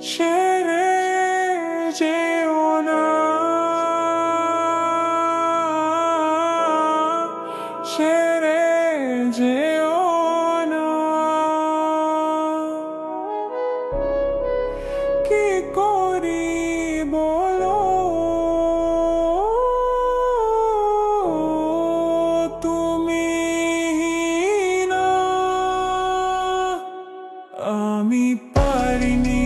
সেরে যেও না। সেরে যেও না। বলো? তুমি না। আমি পারিনি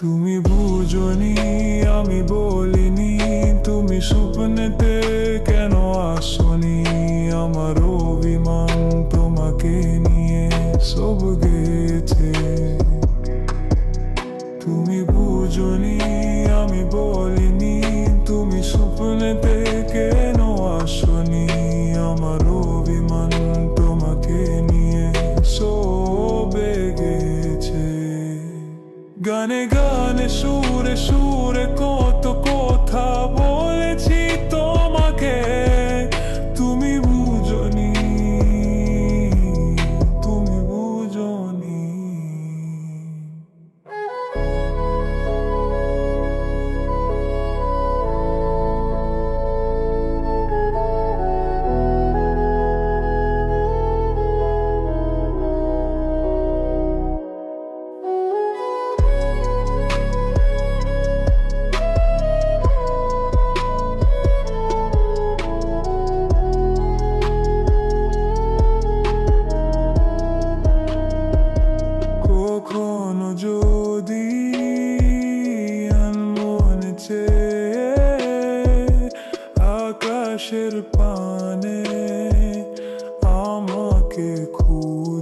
তুমি বুঝনি আমি বলিনি তুমি স্বপ্নেতে কেন আসনি? আমার অভিমান তোমাকে নিয়ে সব গানে গানে সুরে সুরে কত কথা আকাশের পানে আমাকে খুব